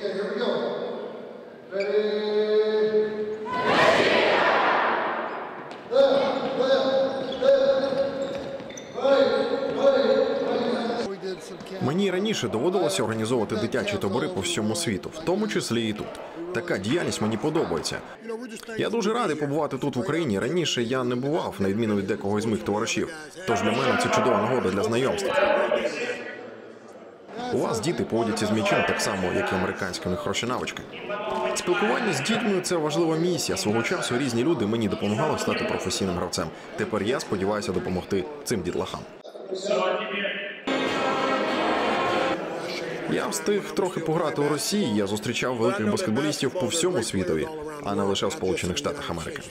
Okay, here we go. Ready? Мені раніше доводилося організовувати дитячі табори по всьому світу, в тому числі і тут. Така діяльність мені подобається. Я дуже радий побувати тут в Україні. Раніше я не бував, на відміну від декого з моїх товаришів. Тож для мене це чудова нагода для знайомства. У вас діти поводяться з м'ячем так само, як і американські у хороші навички. Спілкування з дітьми це важлива місія. Свого часу різні люди мені допомагали стати професійним гравцем. Тепер я сподіваюся допомогти цим дітлахам. Я встиг трохи пограти у Росії. Я зустрічав великих баскетболістів по всьому світові, а не лише в Сполучених Штатах Америки.